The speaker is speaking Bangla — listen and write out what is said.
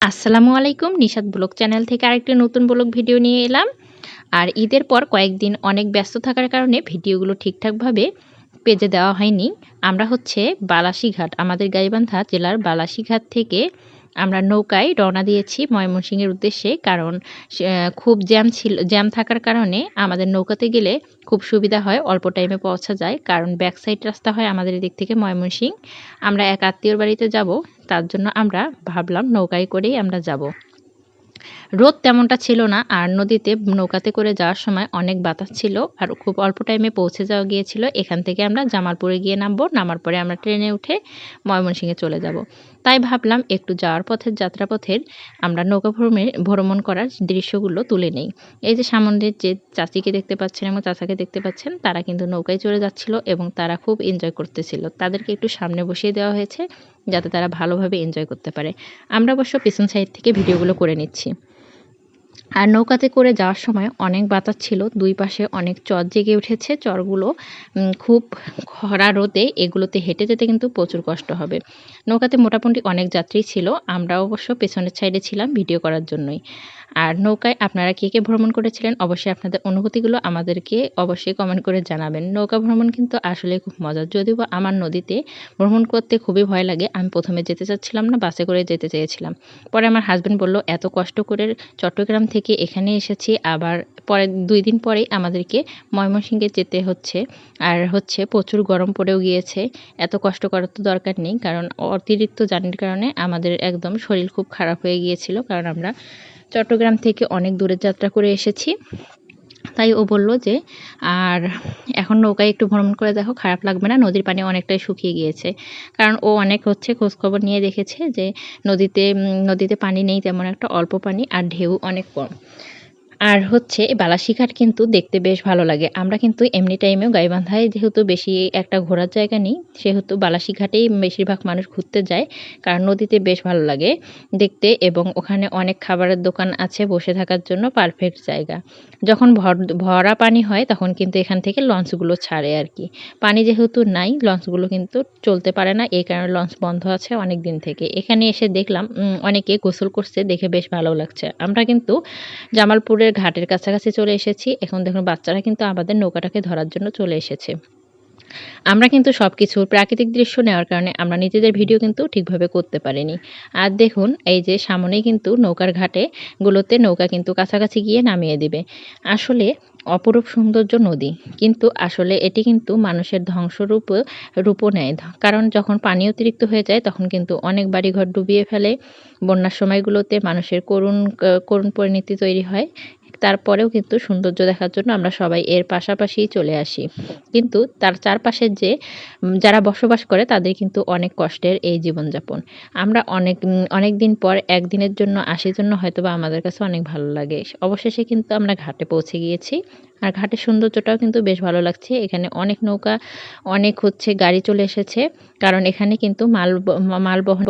আসসালামু আলাইকুম নিশাদ ব্লগ চ্যানেল থেকে আরেকটি নতুন ব্লগ ভিডিও নিয়ে এলাম। আর ঈদের পর কয়েকদিন অনেক ব্যস্ত থাকার কারণে ভিডিওগুলো ঠিকঠাকভাবে পেজে দেওয়া হয়নি। আমরা হচ্ছে বালাসীঘাট, আমাদের গাইবান্ধা জেলার বালাসীঘাট থেকে আমরা নৌকায় রওনা দিয়েছি ময়মনসিংহের উদ্দেশ্যে, কারণ খুব জ্যাম ছিল, জ্যাম থাকার কারণে আমাদের নৌকাতে গেলে খুব সুবিধা হয়, অল্প টাইমে পৌঁছা যায়, কারণ ব্যাক সাইড রাস্তা হয় আমাদের দিক থেকে ময়মনসিং আমরা এক আত্মীয়র বাড়িতে যাব, তার জন্য আমরা ভাবলাম নৌকায় করেই আমরা যাব। রোদ তেমনটা ছিল না, আর নদীতে নৌকাতে করে যাওয়ার সময় অনেক বাতাস ছিল, আর খুব অল্প টাইমে পৌঁছে যাওয়া গিয়েছিল। এখান থেকে আমরা জামালপুরে গিয়ে নামবো, নামার পরে আমরা ট্রেনে উঠে ময়মনসিংহে চলে যাব। তাই ভাবলাম একটু যাওয়ার পথের যাত্রাপথের আমরা নৌকা ভ্রমে, ভ্রমণ করার দৃশ্যগুলো তুলে নেই। এই যে সামনের যে চাচিকে দেখতে পাচ্ছেন এবং চাচাকে দেখতে পাচ্ছেন, তারা কিন্তু নৌকায় চলে যাচ্ছিল এবং তারা খুব এনজয় করতেছিল। তাদেরকে একটু সামনে বসিয়ে দেওয়া হয়েছে। যাতে তারা ভালোভাবে এনজয় করতে পারে। আমরা অবশ্য পিছন সাইড থেকে ভিডিওগুলো করে নিচ্ছি। আর নৌকাতে করে যাওয়ার সময় অনেক বাতাস ছিল, দুই পাশে অনেক চর জেগে উঠেছে। চরগুলো খুব খরা রোদে এগুলোতে হেঁটে যেতে কিন্তু প্রচুর কষ্ট হবে। নৌকাতে মোটামুটি অনেক যাত্রী ছিল। আমরা অবশ্য পেছনের সাইডে ছিলাম ভিডিও করার জন্যই। আর নৌকায় আপনারা কে কে ভ্রমণ করেছিলেন অবশ্যই আপনাদের অনুভূতিগুলো আমাদেরকে অবশ্যই কমেন্ট করে জানাবেন। নৌকা ভ্রমণ কিন্তু আসলে খুব মজার। যদিও আমার নদীতে ভ্রমণ করতে খুবই ভয় লাগে, আমি প্রথমে যেতে চাচ্ছিলাম না, বাসে করে যেতে চেয়েছিলাম। পরে আমার হাজব্যান্ড বলল, এত কষ্ট করে চট্টগ্রাম থেকে এখানে এসেছি, আবার পরে, দুই দিন পরেই আমাদেরকে ময়মনসিংহে যেতে হচ্ছে। আর হচ্ছে প্রচুর গরম পড়েও গিয়েছে। এত কষ্ট করার তো দরকার নেই, কারণ অতিরিক্ত জার্নির কারণে আমাদের একদম শরীর খুব খারাপ হয়ে গিয়েছিল, কারণ আমরা চট্টগ্রাম থেকে অনেক দূরের যাত্রা করে এসেছি। তাই ও বলল যে, আর এখন নৌকায় একটু ভ্রমণ করে দেখো, খারাপ লাগবে না, নদীর পানি অনেকটাই শুকিয়ে গিয়েছে। কারণ ও অনেক হচ্ছে খোঁজখবর নিয়ে দেখেছে যে, নদীতে নদীতে পানি নেই তেমন একটা, অল্প পানি আর ঢেউ অনেক কম। আর হচ্ছে বালাশিঘাট কিন্তু দেখতে বেশ ভালো লাগে। আমরা কিন্তু এমনি টাইমেও গাইবান্ধায় যেহেতু বেশি একটা ঘোরার জায়গা নেই, সেহেতু বালাশিঘাটেই বেশিরভাগ মানুষ ঘুরতে যায়, কারণ নদীতে বেশ ভালো লাগে দেখতে এবং ওখানে অনেক খাবারের দোকান আছে বসে থাকার জন্য পারফেক্ট জায়গা। যখন ভর, ভরা পানি হয় তখন কিন্তু এখান থেকে লঞ্চগুলো ছাড়ে আর কি। পানি যেহেতু নাই, লঞ্চগুলো কিন্তু চলতে পারে না, এই কারণে লঞ্চ বন্ধ আছে অনেক দিন থেকে। এখানে এসে দেখলাম অনেকে গোসল করছে, দেখে বেশ ভালো লাগছে। আমরা কিন্তু জামালপুরের ঘাটের কাছাকাছি চলে এসেছি। এখন দেখুন, বাচ্চারা কিন্তু আমাদের নৌকাটাকে ধরার জন্য চলে এসেছে। আমরা কিন্তু সব কিছুর প্রাকৃতিক দৃশ্য নেওয়ার কারণে আমরা নিজেদের ভিডিও কিন্তু ঠিকভাবে করতে পারিনি। আর দেখুন, এই যে সামনেই কিন্তু নৌকার ঘাটে গুলোতে নৌকা কিন্তু কাছাকাছি গিয়ে নামিয়ে দিবে। আসলে অপরূপ সৌন্দর্য নদী, কিন্তু আসলে এটি কিন্তু মানুষের ধ্বংসরূপ, রূপও নেয়। কারণ যখন পানি অতিরিক্ত হয়ে যায়, তখন কিন্তু অনেক বাড়িঘর ডুবিয়ে ফেলে। বন্যার সময়গুলোতে মানুষের করুণ করুণ পরিণতি তৈরি হয়। তারপরেও কিন্তু সৌন্দর্য দেখার জন্য আমরা সবাই এর পাশাপাশি চলে আসি। কিন্তু তার চারপাশের যে যারা বসবাস করে তাদের কিন্তু অনেক কষ্টের এই জীবনযাপন। আমরা অনেক অনেক দিন পর একদিনের জন্য আসার জন্য হয়তো বা আমাদের কাছে অনেক ভালো লাগে। অবশেষে কিন্তু আমরা ঘাটে পৌঁছে গিয়েছি। আর ঘাটের সৌন্দর্যটাও কিন্তু বেশ ভালো লাগছে। এখানে অনেক নৌকা, অনেক হচ্ছে গাড়ি চলে এসেছে। কারণ এখানে কিন্তু মাল মাল বহন